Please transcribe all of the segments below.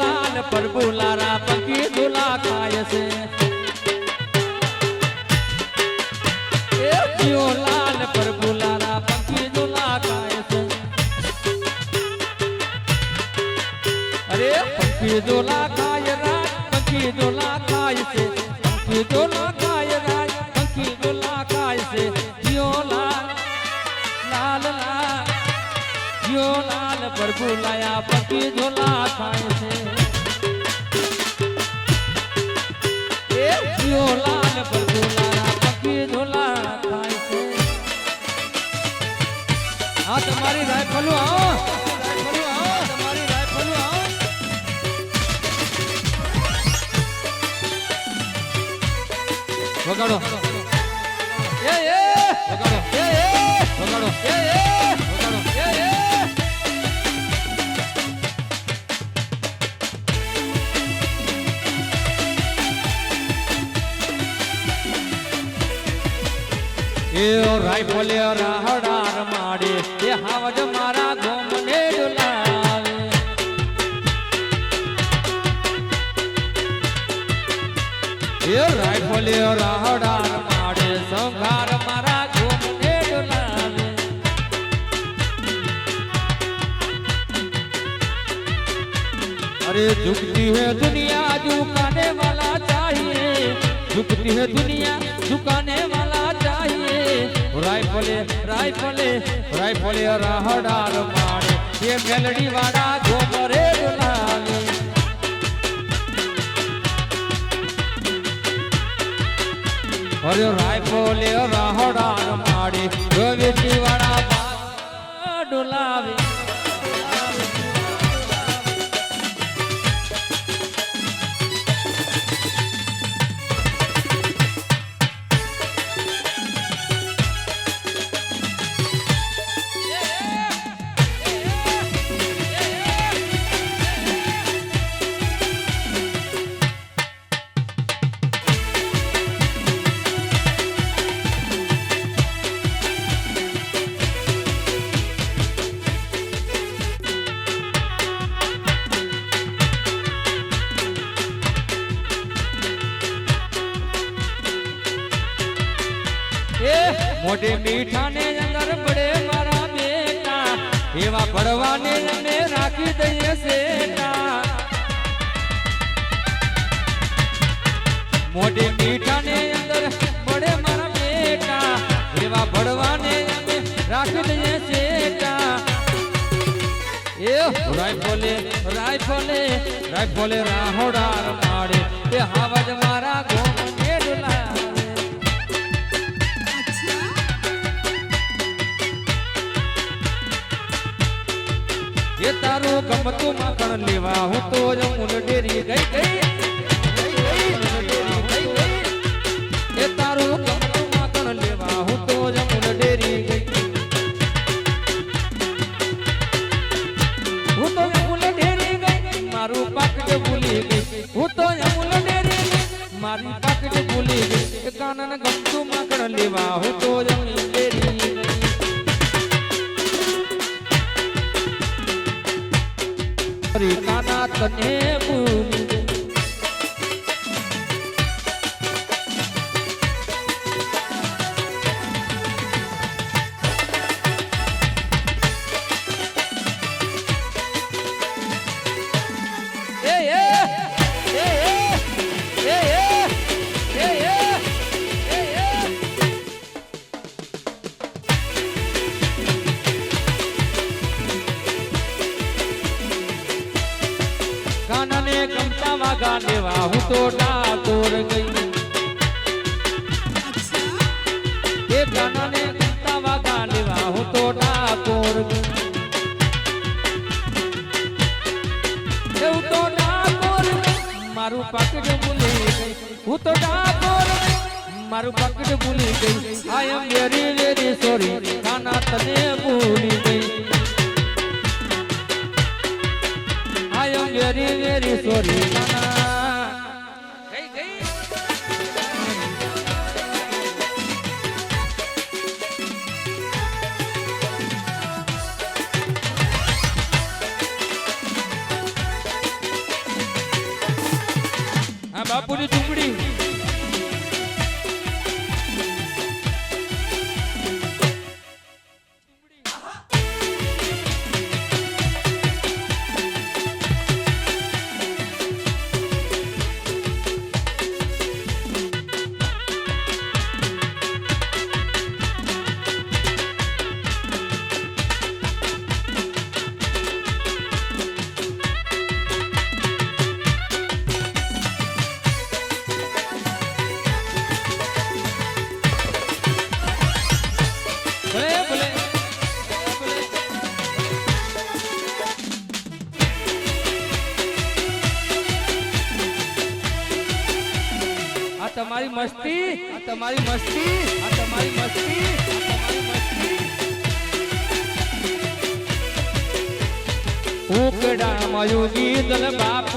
લાલ પ્રભુ લારા પકી દુલા ખાય છે. ફૂલાયા પકી ઝોલા થાય છે. કોઈ ફોલ્યો રાહડાર માડે એ હાવડ મારા ગોમને ડુલાવે એ રાઈફલ્યો રાહડાર માડે સંઘાર મારા ગોમને ડુલાવે અરે ઝુકતી હે દુનિયા ઝુકાને વાલા ચાહીએ ઝુકતી હે દુનિયા ઝુકાને વાલા चाहिए રાઈફલે રાઈફલે રાઈફલે રહડાર માણે એ મેલડી વાળા ગોબરે બોલાવે અરે રાઈફલે રહડાર માડે ગવેટી વાળા ડોલાવે. બોલે રાખોલે રાહોડાર માડે તે હાવજ મારા ગોમને ડુલાવે. તારું ગમતું માખણ લેવા હું તો જ चाहो तो તમારી મસ્તી આ તમારી મસ્તી ઉકડા મયુજી દલ બાપ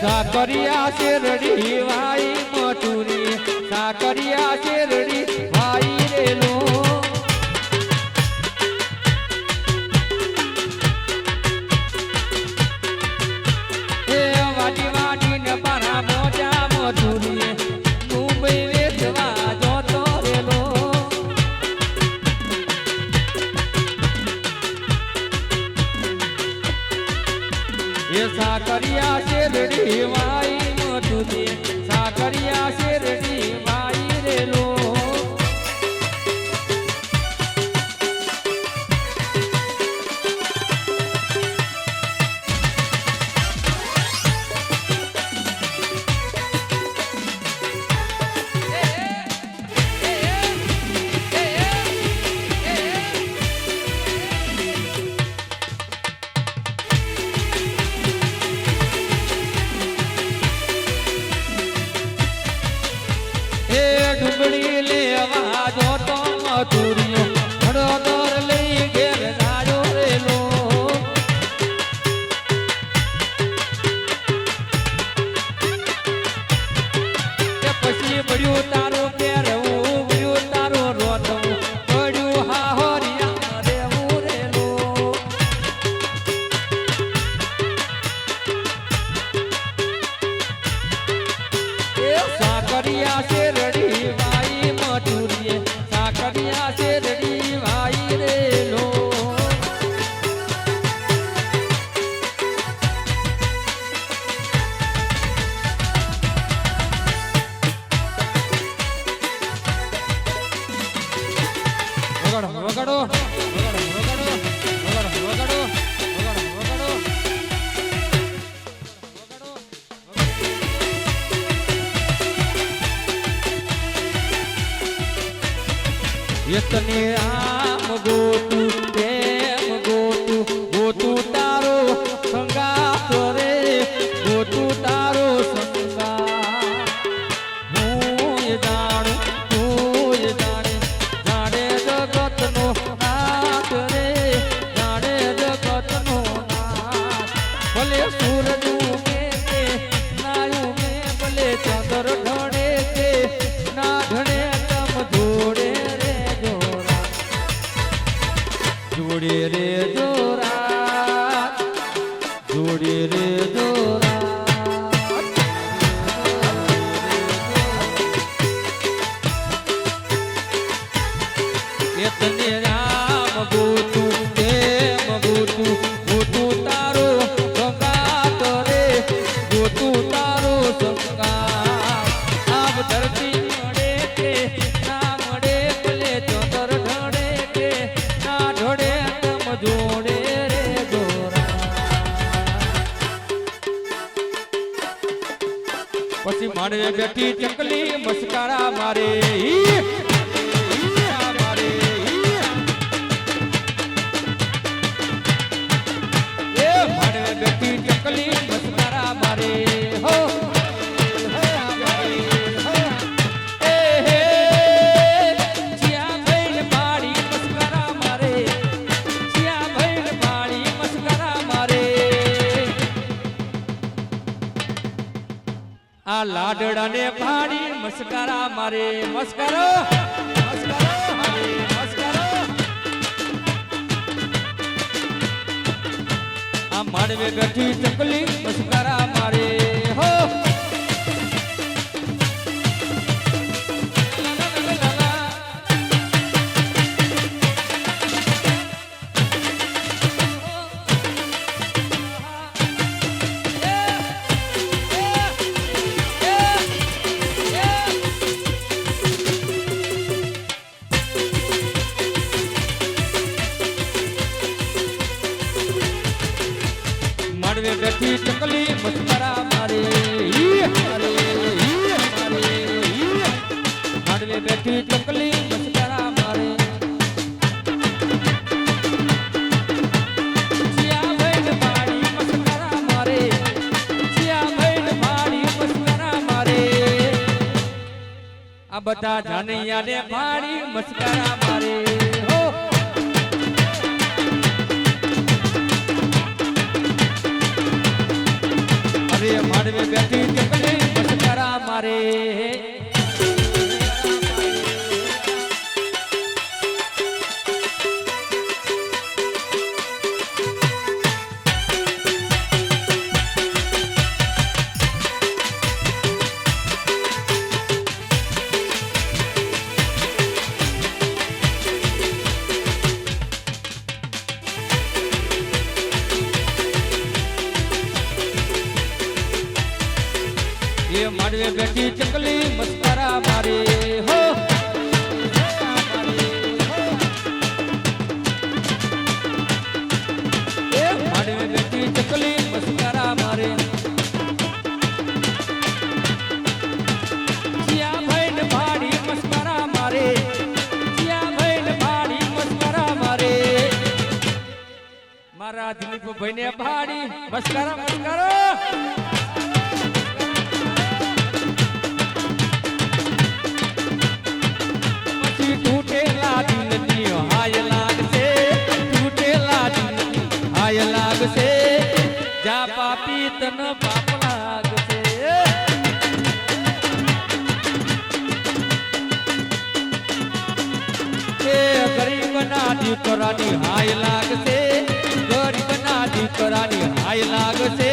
સાકરિયા શેરડી વાઈ મટુરી સાકરિયા શેરડી I hacer પછી માંડવે બેઠી ચકલી મસ્કારા મારે. મસ્કરા મારે મસ્કરો! મસ્કરો મસ્કરો આ માડવે ગઠી ચકલી મસ્કરા મારે. મસ્કરા મારે હો અરે માડવે બેઠી કે મસ્કરા મારે ભાઈ ને ભાડી મસ્કરો મસ્કરો પછી તૂટેલા દિલની હાય લાગશે તૂટેલા દિલની હાય લાગશે. ભાઈ લાગશે.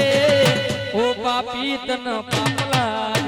ઓ પાપી તન પાપલા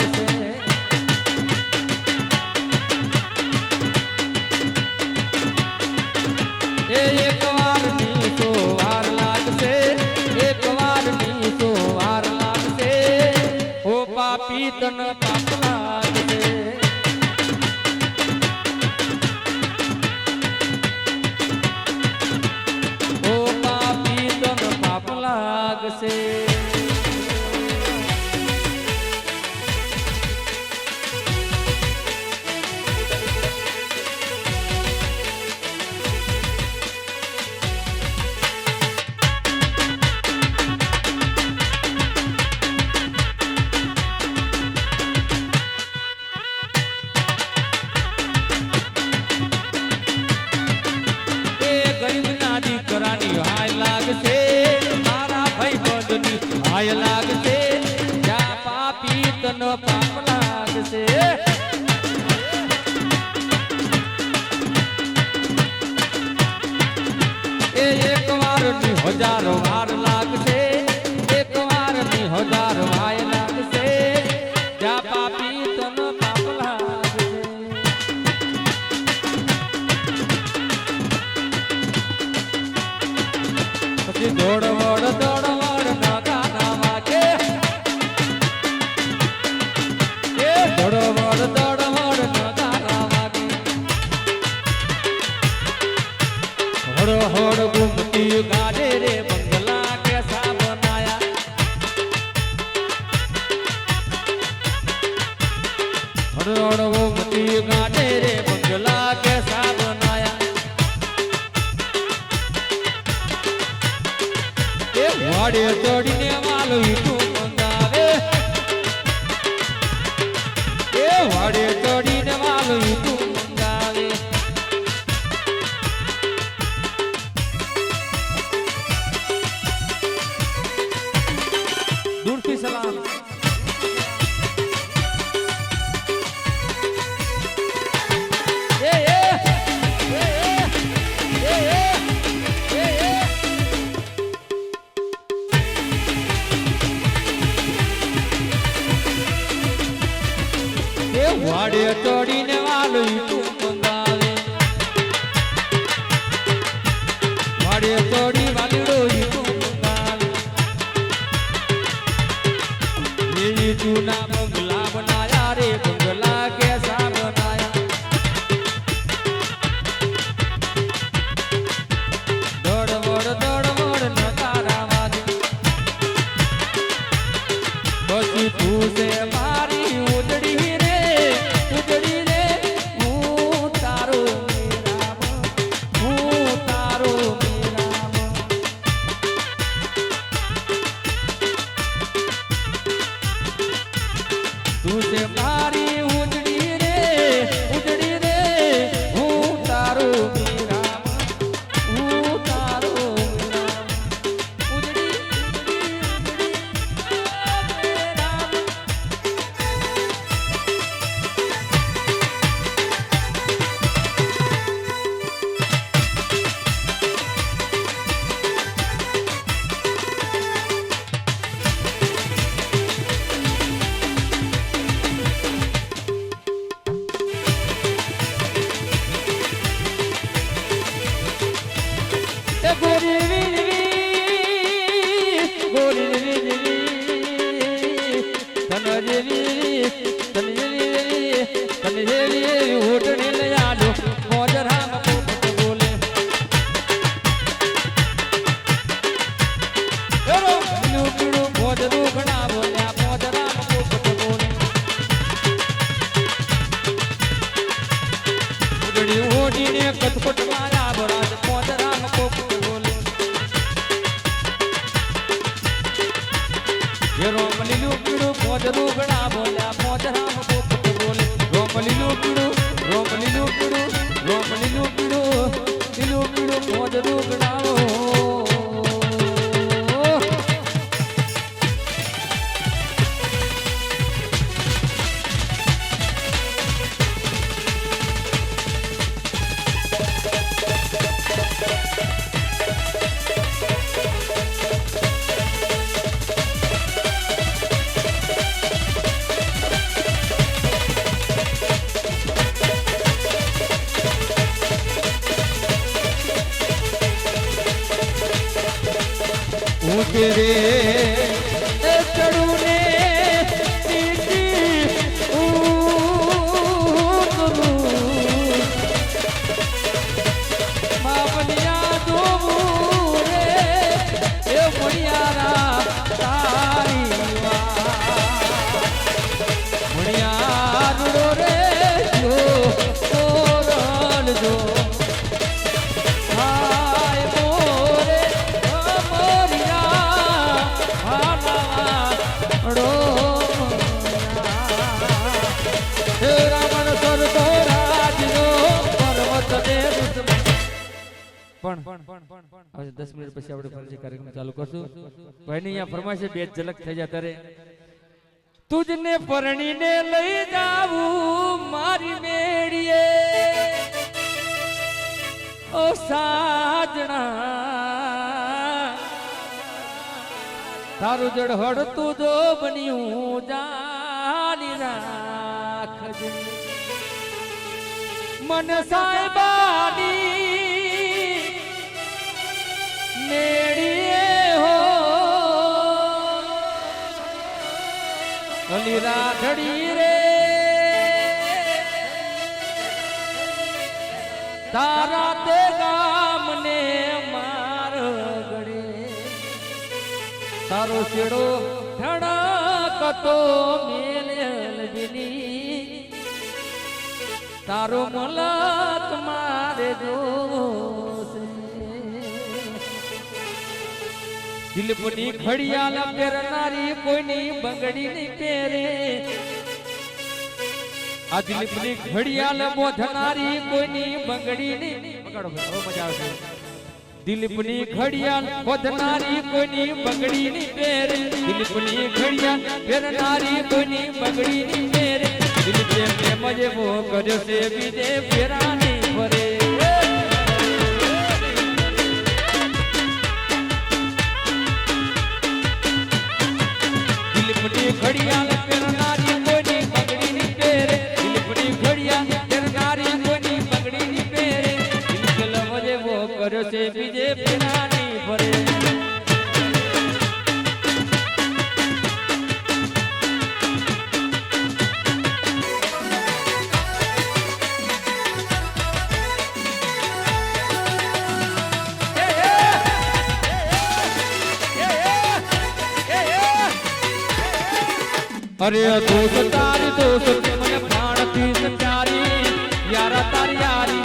હળ હળ ગુમતી ગાજે Maria, tu separe. Hare પછી દસ મિનિટ પછી આપણે ફરીથી કાર્યક્રમ ચાલુ કરશું. ભાઈની અહીંયા ફરમાશે, બે ઝલક થઈ જાય ત્યારે તુજને પરણીને લઈ જાવું મારી મેળીએ. ઓ સાજણા. તારું જડહડ તું જો બન્યું જાની રાખજે. મને સાહેબાની મેળીએ હો. અલી રાખડી રે. તારા તે ગામને માર ગડે તારો છેડો ધડકતો મેલ બિની તારો મલક મારે જોશે દિલપની ઘડિયાળ પહેરનારી કોઈની બંગડી નહીં પહેરે. આ દિલીપની ઘડિયાળ બોધનારી કોઈની બંગડી નહીં. પકડો હવે મજા આવશે. દિલપની ઘડિયાળ બોધનારી કોઈની બંગડી નહીં પહેરે. દિલપની ઘડિયાળ પહેરનારી કોઈની બંગડી નહીં પહેરે. દિલીપે પ્રેમ જેવો કર્યો બીજે ફેરા. નહીં ઘડિયાળ પહેરનારી અરે દોસ્ત તારી દોસ્ત મને પ્રાણથી થી પ્યારી યારા તારી યારી.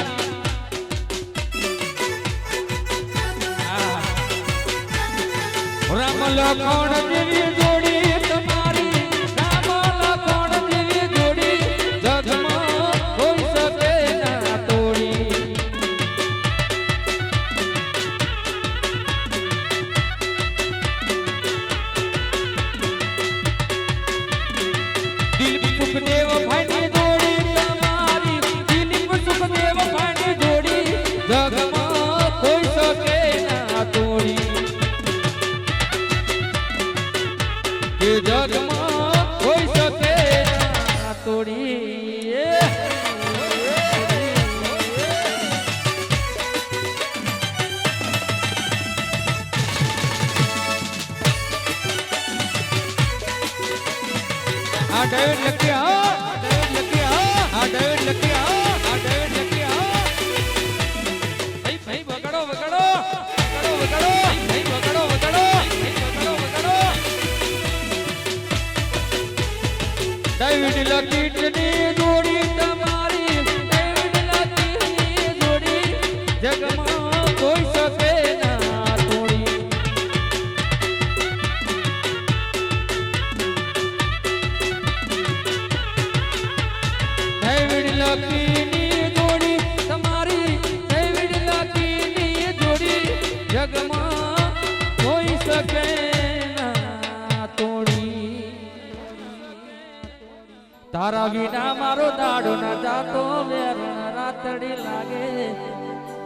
રામ લખણ આ ડેવિડ તારા વિના મારો દાડો ના જાતો, વેરણ રાતડી લાગે.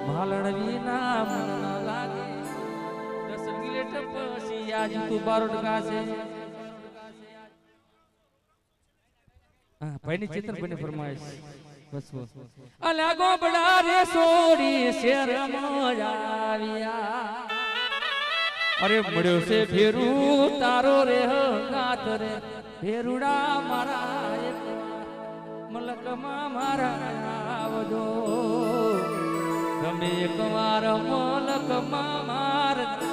ભાલણ વિના મન ન લાગે. દસ મિનિટ આજ તું બારોટ ગાશે. હા ચેતન બની ફરમાઈશ બસ બસ. અલા ગોબડા રે સોડી શેર મોજાવિયા અરે મળ્યો છે ફેરું તારો રે ગાત રે. ફેરુડા મારા મલકમાં મારા આવજો. તમે એકવાર મલકમાં મારા